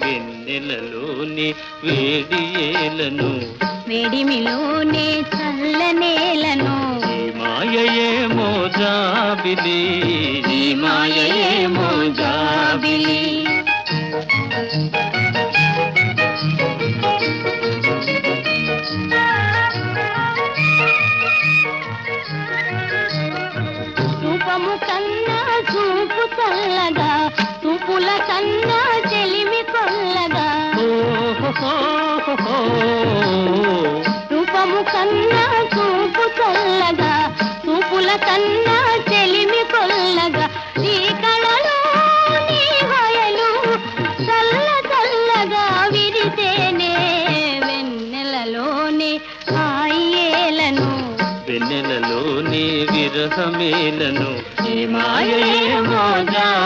వెన్నెలలోని వేడి ఏలను వేడిమిలోనే చల్లనేలను ఈ మాయయేమో జాబిలి ఈ మాయయేమో జాబిలి రూపము కన్నా చూపు చల్లగా రూపము కన్నా చూపు చల్లగా చూపుల కన్నా చెలిమి కొల్లగా ఈ కళలో నీ చల్ల చల్లగా విరితేనే వెన్నెలలోనే హాయేలను వెన్నెలలోని విరహమేలను ఈ మాయయేమో జాబిలి